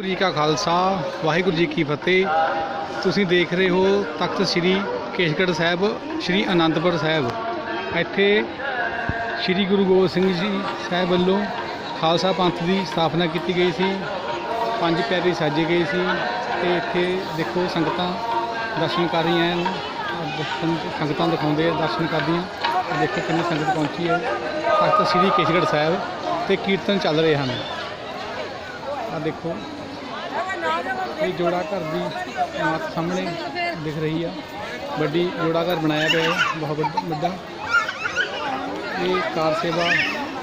ਵਾਹਿਗੁਰੂ ਜੀ ਕਾ ਖਾਲਸਾ, ਵਾਹਿਗੁਰੂ ਜੀ ਕੀ ਫਤਿਹ। ਤੁਸੀਂ ਦੇਖ ਰਹੇ ਹੋ ਤਖਤ ਸ੍ਰੀ ਕੇਸ਼ਗੜ੍ਹ ਸਾਹਿਬ, ਸ੍ਰੀ ਅਨੰਦਪੁਰ ਸਾਹਿਬ। ਇੱਥੇ ਸ੍ਰੀ ਗੁਰੂ ਗੋਬਿੰਦ ਸਿੰਘ ਜੀ ਸਾਹਿਬ ਵੱਲੋਂ ਖਾਲਸਾ ਪੰਥ ਦੀ ਸਥਾਪਨਾ ਕੀਤੀ ਗਈ ਸੀ। ਪੰਜ ਪਿਆਰੇ ਸਾਜੇ ਗਏ ਸੀ ਤੇ ਇੱਥੇ ਦੇਖੋ ਸੰਗਤਾਂ ਦਰਸ਼ਨ ਕਰ ਰਹੀਆਂ ਹਨ। ਸੰਗਤਾਂ ਦਿਖਾਉਂਦੇ ਆ, ਦਰਸ਼ਨ ਕਰਦੀਆਂ। ਆਹ ਦੇਖੋ ਕਿੰਨੀ ਸੰਗਤ ਪਹੁੰਚੀ ਹੈ। ਤਖਤ ਸ੍ਰੀ ਕੇਸ਼ਗੜ੍ਹ ਸਾਹਿਬ ਤੇ ਕੀਰਤਨ ਚੱਲ ਰਹੇ ਹਨ। ਆ ਦੇਖੋ। ਇਹ ਜੋੜਾ ਘਰ ਦੀ ਮਾਤ ਸਾਹਮਣੇ ਦਿਖ ਰਹੀ ਆ। ਵੱਡੀ ਜੋੜਾ ਘਰ ਬਣਾਇਆ ਪਿਆ ਬਹੁਤ ਵੱਡਾ ਇਹ ਕਾਰ ਸੇਵਾ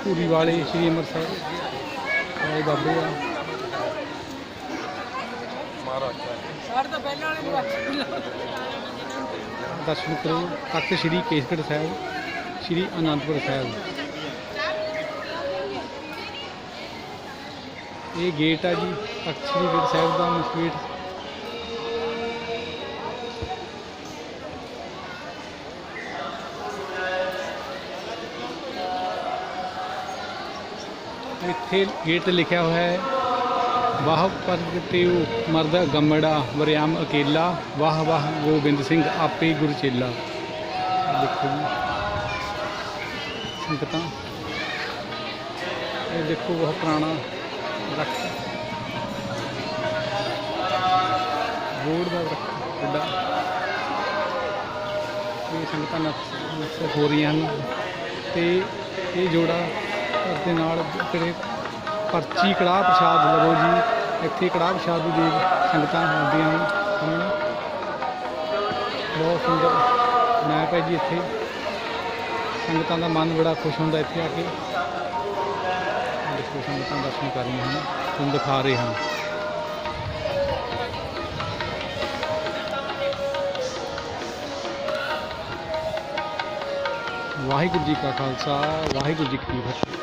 ਪੂਰੀ ਵਾਲੇ ਸ਼੍ਰੀ ਅੰਮ੍ਰਿਤਸਰ ਆਏ ਬਾਬੇ ਆ। ਦਰਸ਼ਨ ਕਰੋ, ਤਖਤ ਸ਼੍ਰੀ ਕੇਸਗੜ੍ਹ ਸਾਹਿਬ, ਸ਼੍ਰੀ ਅਨੰਦਪੁਰ ਸਾਹਿਬ। ਇਹ ਗੇਟ ਆ ਜੀ ਤਖਤ ਸ਼੍ਰੀ ਗੇਟ ਸਾਹਿਬ ਦਾ ਮੁੱਖ ਇੱਥੇ ਗੇਟ ਤੇ ਲਿਖਿਆ ਹੋਇਆ ਹੈ, ਵਾਹ ਪ੍ਰਗਟਿਉ ਮਰਦ ਗੰਮੜਾ ਵਰਿਆਮ ਅਕੇਲਾ, ਵਾਹ ਵਾਹ ਗੋਬਿੰਦ ਸਿੰਘ ਆਪੇ ਗੁਰ ਚੇਲਾ। ਦੇਖੋ ਜੀ, ਸੰਗਤਾਂ। ਇਹ ਦੇਖੋ ਬਹੁਤ ਪੁਰਾਣਾ ਦਰਖਤ ਬੋਰਡ ਦਾ ਦਰਖਤ ਇਹ ਸੰਗਤਾਂ ਨੱਚ ਨੱਚ ਹੋ ਰਹੀਆਂ ਹਨ। ਤੇ ਇਹ ਜੋੜਾ ਘਰ ਦੇ ਨਾਲ ਜਿਹੜੇ ਪਰਚੀ ਕੜਾਹ ਪ੍ਰਸ਼ਾਦ ਲਵੋ ਜੀ, ਇੱਥੇ ਕੜਾਹ ਪ੍ਰਸ਼ਾਦ ਵੀ ਦੇ ਸੰਗਤਾਂ ਹੁੰਦੀਆਂ ਹਨ ਸਾਹਮਣੇ। ਬਹੁਤ ਸੁੰਦਰ ਮੈਪ ਹੈ ਜੀ ਇੱਥੇ। ਸੰਗਤਾਂ ਦਾ ਮਨ ਬੜਾ ਖੁਸ਼ ਹੁੰਦਾ ਇੱਥੇ ਆ ਕੇ। ਦੇਖੋ ਸੰਗਤਾਂ ਦਰਸ਼ਨ ਕਰ ਰਹੀਆਂ ਹਨ ਤੁਹਾਨੂੰ ਦਿਖਾ ਰਹੇ ਹਾਂ ਵਾਹਿਗੁਰੂ ਜੀ ਕਾ ਖਾਲਸਾ ਵਾਹਿਗੁਰੂ ਜੀ ਕੀ ਫਤਿਹ